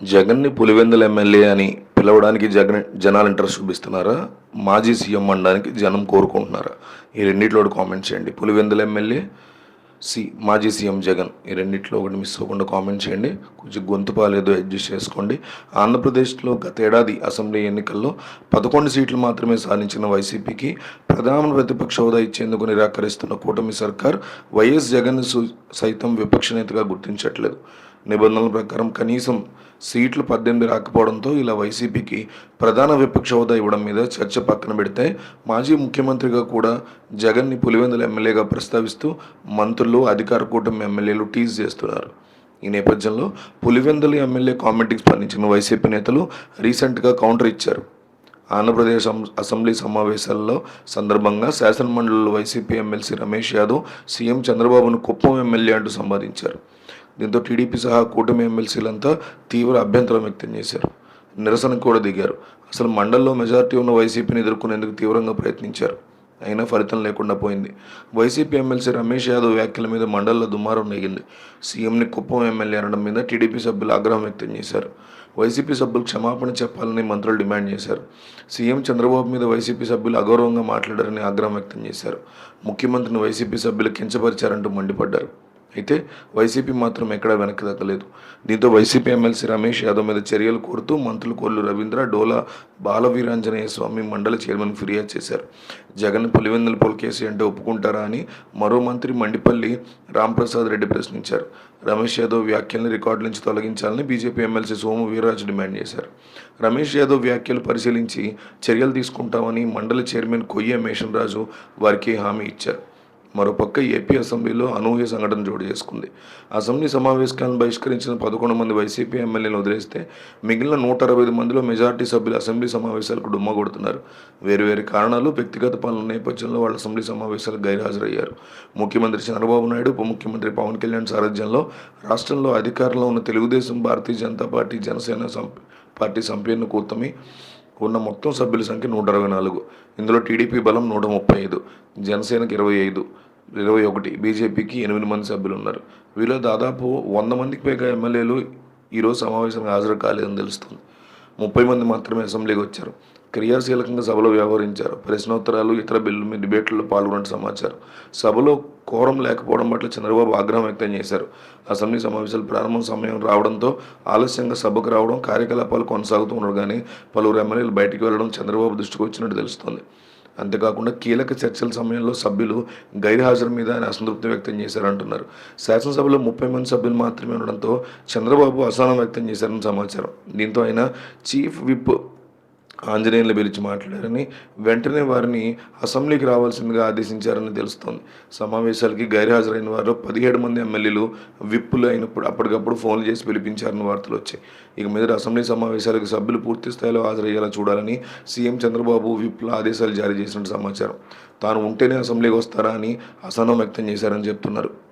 జగన్ని పులివెందుల ఎమ్మెల్యే అని పిలవడానికి జగన్ జనాలు ఇంట్రెస్ట్ చూపిస్తున్నారా? మాజీ సీఎం అనడానికి జనం కోరుకుంటున్నారా? ఈ రెండిట్లో ఒకటి కామెంట్ చేయండి. పులివెందుల ఎమ్మెల్యే సి మాజీ సీఎం జగన్ ఈ రెండిట్లో ఒకటి మిస్ అవ్వకుండా కామెంట్ చేయండి. కొంచెం గొంతు పాలేదో అడ్జస్ట్ చేసుకోండి. ఆంధ్రప్రదేశ్లో గతేడాది అసెంబ్లీ ఎన్నికల్లో పదకొండు సీట్లు మాత్రమే సాధించిన వైసీపీకి ప్రధాన ప్రతిపక్ష హోదా ఇచ్చేందుకు నిరాకరిస్తున్న కూటమి సర్కార్ వైఎస్ జగన్ సైతం విపక్ష నేతగా గుర్తించట్లేదు. నిబంధనల ప్రకారం కనీసం సీట్లు పద్దెనిమిది రాకపోవడంతో ఇలా వైసీపీకి ప్రధాన విపక్ష హోదా ఇవ్వడం మీద చర్చ పక్కన పెడితే మాజీ ముఖ్యమంత్రిగా కూడా జగన్ని పులివెందుల ఎమ్మెల్యేగా ప్రస్తావిస్తూ మంత్రులు అధికార కూటమి ఎమ్మెల్యేలు టీజ్ చేస్తున్నారు. ఈ నేపథ్యంలో పులివెందుల ఎమ్మెల్యే కామెంట్కి స్పందించిన వైసీపీ నేతలు రీసెంట్గా కౌంటర్ ఇచ్చారు. ఆంధ్రప్రదేశ్ అసెంబ్లీ సమావేశాల్లో సందర్భంగా శాసనమండలిలో YCP MLC Ramesh Yadav CM చంద్రబాబును కుప్పం ఎమ్మెల్యే అంటూ సంపాదించారు దీంతో టీడీపీ సహా కూటమి ఎమ్మెల్సీలంతా తీవ్ర అభ్యంతరం వ్యక్తం చేశారు. నిరసనకు కూడా దిగారు. అసలు మండల్లో మెజార్టీ ఉన్న వైసీపీని ఎదుర్కొనేందుకు తీవ్రంగా ప్రయత్నించారు. అయినా ఫలితం లేకుండా పోయింది. వైసీపీ ఎమ్మెల్సీ రమేష్ యాదవ్ వ్యాఖ్యల మీద మండల్లో దుమారం నెగింది సీఎంని కుప్పం ఎమ్మెల్యే అనడం మీద టీడీపీ సభ్యులు ఆగ్రహం వ్యక్తం చేశారు. వైసీపీ సభ్యులు క్షమాపణ చెప్పాలని మంత్రులు డిమాండ్ చేశారు. సీఎం చంద్రబాబు మీద వైసీపీ సభ్యులు అగౌరవంగా మాట్లాడారని ఆగ్రహం వ్యక్తం చేశారు. ముఖ్యమంత్రిని వైసీపీ సభ్యులు కించపరిచారంటూ మండిపడ్డారు. అయితే వైసీపీ మాత్రం ఎక్కడా వెనక్కి తగ్గలేదు. దీంతో వైసీపీ ఎమ్మెల్సీ రమేష్ యాదవ్ మీద చర్యలు కోరుతూ మంత్రులు కొల్లు రవీంద్ర డోలా బాలవీరాంజనేయ స్వామి మండలి చైర్మన్ ఫిర్యాదు చేశారు. జగన్ పులివెందుల పొలికేసి అంటే ఒప్పుకుంటారా అని మరో మంత్రి మండిపల్లి రాంప్రసాద్ రెడ్డి ప్రశ్నించారు. రమేష్ యాదవ్ వ్యాఖ్యల్ని రికార్డు నుంచి తొలగించాలని BJP MLC Somu Veerraju demand చేశారు. రమేష్ యాదవ్ వ్యాఖ్యలు పరిశీలించి చర్యలు తీసుకుంటామని మండలి చైర్మన్ కొయ్య మేషన్ రాజు వారికి హామీ ఇచ్చారు. మరోపక్క ఏపీ అసెంబ్లీలో అనూహ్య సంఘటన చోటు చేసుకుంది. అసెంబ్లీ సమావేశాలను బహిష్కరించిన పదకొండు మంది వైసీపీ ఎమ్మెల్యేలు వదిలేస్తే మిగిలిన నూట అరవై ఐదు మందిలో మెజార్టీ సభ్యులు అసెంబ్లీ సమావేశాలకు డుమ్మ కొడుతున్నారు. వేరువేరు కారణాలు వ్యక్తిగత పనుల నేపథ్యంలో వాళ్ళు అసెంబ్లీ సమావేశాలకు గైర్హాజరయ్యారు. ముఖ్యమంత్రి చంద్రబాబు నాయుడు ఉప ముఖ్యమంత్రి పవన్ కళ్యాణ్ సారథ్యంలో రాష్ట్రంలో అధికారంలో ఉన్న తెలుగుదేశం భారతీయ జనతా పార్టీ జనసేన పార్టీ సంపీర్ణ కూతమి ఉన్న మొత్తం సభ్యుల సంఖ్య నూట అరవై నాలుగు. ఇందులో టీడీపీ బలం నూట ముప్పై ఐదు జనసేనకి ఇరవై ఐదు. ఇరవై ఒకటి. బీజేపీకి ఎనిమిది మంది సభ్యులు ఉన్నారు వీళ్ళలో దాదాపు వంద మందికి పైగా ఎమ్మెల్యేలు ఈరోజు సమావేశానికి హాజరు కాలేదని తెలుస్తుంది. ముప్పై మంది మాత్రమే అసెంబ్లీకి వచ్చారు. క్రియాశీలకంగా సభలో వ్యవహరించారు. ప్రశ్నోత్తరాలు ఇతర బిల్లు మీద డిబేట్లలో పాల్గొన్నట్టు సమాచారం. సభలో కోరం లేకపోవడం పట్ల చంద్రబాబు ఆగ్రహం వ్యక్తం చేశారు. అసెంబ్లీ సమావేశాలు ప్రారంభం సమయం రావడంతో ఆలస్యంగా సభకు రావడం కార్యకలాపాలు కొనసాగుతూ ఉండగానే పలువురు ఎమ్మెల్యేలు బయటికి వెళ్ళడం చంద్రబాబు దృష్టికి వచ్చినట్టు తెలుస్తోంది. అంతేకాకుండా కీలక చర్చల సమయంలో సభ్యులు గైర్హాజరు మీద ఆయన అసంతృప్తి వ్యక్తం చేశారంటున్నారు. శాసనసభలో ముప్పై మంది సభ్యులు మాత్రమే ఉండడంతో చంద్రబాబు అసహనం వ్యక్తం చేశారని సమాచారం. దీంతో ఆయన చీఫ్ విప్ ఆంజనేయులు పిలిచి మాట్లాడారని వెంటనే వారిని అసెంబ్లీకి రావాల్సిందిగా ఆదేశించారని తెలుస్తోంది. సమావేశాలకి గైర్హాజరైన వారు పదిహేడు మంది ఎమ్మెల్యేలు విప్పులు అయినప్పుడు అప్పటికప్పుడు ఫోన్లు చేసి పిలిపించారని వార్తలు వచ్చాయి. ఇక మీద అసెంబ్లీ సమావేశాలకు సభ్యులు పూర్తి స్థాయిలో హాజరయ్యేలా చూడాలని సీఎం చంద్రబాబు విప్ల ఆదేశాలు జారీ చేసినట్టు సమాచారం. తాను ఉంటేనే అసెంబ్లీకి వస్తారా అని అసహనం వ్యక్తం చేశారని చెప్తున్నారు.